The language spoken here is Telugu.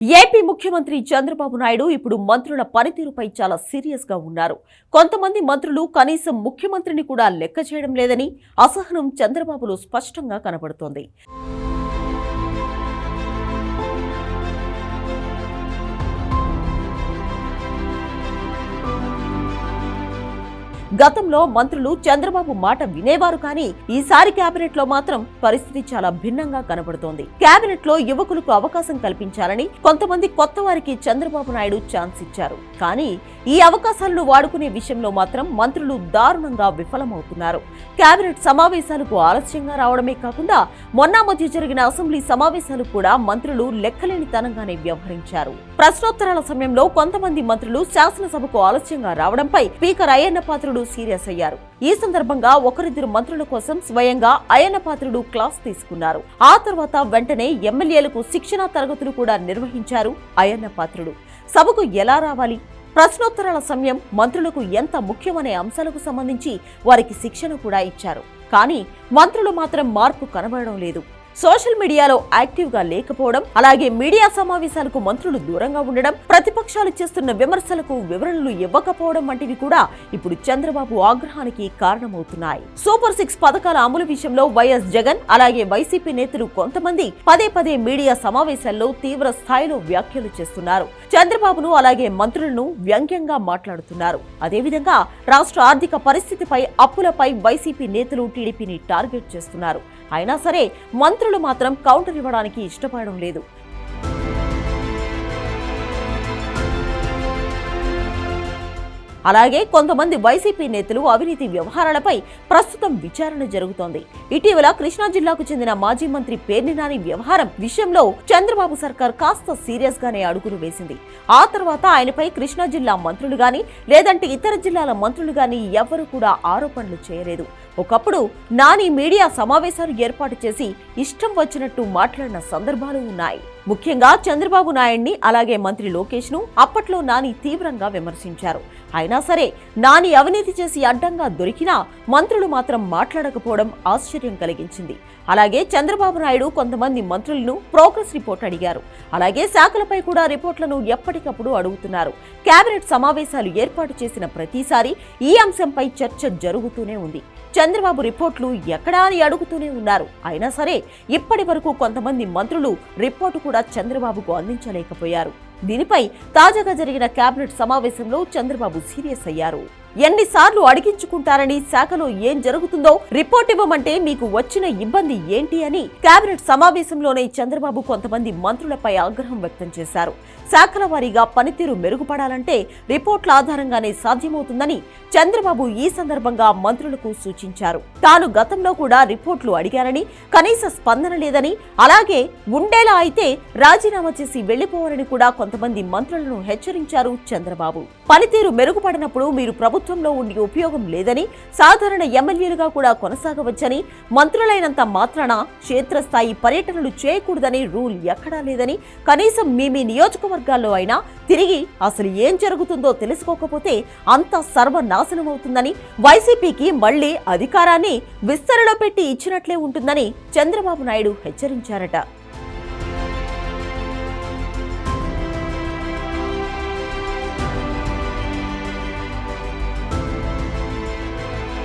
ఏపీ ముఖ్యమంత్రి చంద్రబాబు నాయుడు ఇప్పుడు మంత్రుల పనితీరుపై చాలా సీరియస్గా ఉన్నారు. కొంతమంది మంత్రులు కనీసం ముఖ్యమంత్రిని కూడా లెక్క చేయడం లేదని అసహనం చంద్రబాబులో స్పష్టంగా కనబడుతోంది. గతంలో మంత్రులు చంద్రబాబు మాట వినేవారు కానీ ఈసారి కేబినెట్లో మాత్రం పరిస్థితి చాలా భిన్నంగా కనబడుతోంది. కేబినెట్లో యువకులకు అవకాశం కల్పించాలని కొంతమంది కొత్త వారికి చంద్రబాబు నాయుడు ఛాన్స్ ఇచ్చారు. కానీ ఈ అవకాశాలను వాడుకునే విషయంలో మాత్రం మంత్రులు దారుణంగా విఫలమవుతున్నారు. కేబినెట్ సమావేశాలకు ఆలస్యంగా రావడమే కాకుండా మొన్న మధ్య జరిగిన అసెంబ్లీ సమావేశాలు కూడా మంత్రులు లెక్కలేనితనంగానే వ్యవహరించారు. ప్రశ్నోత్తరాల సమయంలో కొంతమంది మంత్రులు శాసనసభకు ఆలస్యంగా రావడంపై స్పీకర్ అయ్యన్న పాత్రుడు సీరియస్ అయ్యారు. ఈ సందర్భంగా ఒకరిద్దరు మంత్రుల కోసం స్వయంగా అయన పాత్రుడు క్లాస్ తీసుకున్నారు. ఆ తర్వాత వెంటనే ఎమ్మెల్యేలకు శిక్షణా తరగతులు కూడా నిర్వహించారు అయన్న పాత్రుడు. సభకు ఎలా రావాలి? ప్రశ్నోత్తరాల సమయం మంత్రులకు ఎంత ముఖ్యమనే అంశాలకు సంబంధించి వారికి శిక్షణ కూడా ఇచ్చారు. కానీ మంత్రులు మాత్రం మార్పు కనబడడం లేదు. సోషల్ మీడియాలో యాక్టివ్గా లేకపోవడం అలాగే మీడియా సమావేశాలకు మంత్రులు దూరంగా ఉండడం ప్రతిపక్షాలు చేస్తున్న విమర్శలకు వివరణలు ఇవ్వకపోవడం వంటివి కూడా ఇప్పుడు చంద్రబాబు ఆగ్రహానికి కారణమవుతున్నాయి. సూపర్ సిక్స్ పథకాల అమలు విషయంలో వైఎస్ జగన్ అలాగే వైసీపీ నేతలు కొంతమంది పదే పదే మీడియా సమావేశాల్లో తీవ్ర స్థాయిలో వ్యాఖ్యలు చేస్తున్నారు. చంద్రబాబును అలాగే మంత్రులను వ్యంగ్యంగా మాట్లాడుతున్నారు. అదేవిధంగా రాష్ట్ర ఆర్థిక పరిస్థితిపై అప్పులపై వైసీపీ నేతలు టీడీపీని టార్గెట్ చేస్తున్నారు. అయినా సరే మంత్రులు మాత్రం కౌంటర్ ఇవ్వడానికి ఇష్టపడడం లేదు. అలాగే కొంతమంది వైసీపీ నేతలు అవినీతి వ్యవహారాలపై ప్రస్తుతం విచారణ జరుగుతోంది. ఇటీవల కృష్ణా జిల్లాకు చెందిన మాజీ మంత్రి పేర్నినాని వ్యవహారం విషయంలో చంద్రబాబు సర్కార్ కాస్త సీరియస్ గానే అడుగులు వేసింది. ఆ తర్వాత ఆయనపై కృష్ణా జిల్లా మంత్రులు గాని లేదంటే ఇతర జిల్లాల మంత్రులు గాని ఎవరు కూడా ఆరోపణలు చేయలేదు. ఒకప్పుడు నాని మీడియా సమావేశాలు ఏర్పాటు చేసి ఇష్టం వచ్చినట్టు మాట్లాడిన సందర్భాలు ఉన్నాయి. ముఖ్యంగా చంద్రబాబు నాయుడిని అలాగే మంత్రి లోకేష్ను అప్పట్లో నాని తీవ్రంగా విమర్శించారు. అయినా సరే నాని అవినీతి చేసి అడ్డంగా దొరికినా మంత్రులు మాత్రం మాట్లాడకపోవడం ఆశ్చర్యం కలిగించింది. అలాగే చంద్రబాబు నాయుడు కొంతమంది మంత్రులను ప్రోగ్రెస్ రిపోర్ట్ అడిగారు. అలాగే శాఖలపై కూడా రిపోర్ట్లను ఎప్పటికప్పుడు అడుగుతున్నారు. కేబినెట్ సమావేశాలు ఏర్పాటు చేసిన ప్రతిసారి ఈ అంశంపై చర్చ జరుగుతూనే ఉంది. చంద్రబాబు రిపోర్ట్లు ఎక్కడా అని అడుగుతూనే ఉన్నారు. అయినా సరే ఇప్పటి వరకు కొంతమంది మంత్రులు రిపోర్టు కూడా చంద్రబాబుకు అందించలేకపోయారు. దీనిపై తాజాగా జరిగిన కేబినెట్ సమావేశంలో చంద్రబాబు సీరియస్ అయ్యారు. ఎన్నిసార్లు అడిగించుకుంటారని శాఖలో ఏం జరుగుతుందో రిపోర్ట్ ఇవ్వమంటే మీకు వచ్చిన ఇబ్బంది ఏంటి అని కేబినెట్ సమావేశంలోనే చంద్రబాబు కొంతమంది మంత్రులపై ఆగ్రహం వ్యక్తం చేశారు. శాఖల వారీగా పనితీరు మెరుగుపడాలంటే రిపోర్ట్ల ఆధారంగానే సాధ్యమవుతుందని చంద్రబాబు ఈ సందర్భంగా మంత్రులకు సూచించారు. తాను గతంలో కూడా రిపోర్ట్లు అడిగారని కనీస స్పందన లేదని అలాగే ఉండేలా అయితే రాజీనామా చేసి వెళ్ళిపోవాలని కూడా కొంతమంది మంత్రులను హెచ్చరించారు చంద్రబాబు. పనితీరు మెరుగుపడినప్పుడు మీరు ప్రభుత్వంలో ఉండి ఉపయోగం లేదని సాధారణ ఎమ్మెల్యేలుగా కూడా కొనసాగవచ్చని మంత్రులైనంత మాత్రాన క్షేత్రస్థాయి పర్యటనలు చేయకూడదని రూల్ ఎక్కడా లేదని కనీసం మీ మీ నియోజకవర్గాల్లో అయినా తిరిగి అసలు ఏం జరుగుతుందో తెలుసుకోకపోతే అంత సర్వనాశనమవుతుందని వైసీపీకి మళ్ళీ అధికారాన్ని విస్తరణ పెట్టి ఇచ్చినట్లే ఉంటుందని చంద్రబాబు నాయుడు హెచ్చరించారట.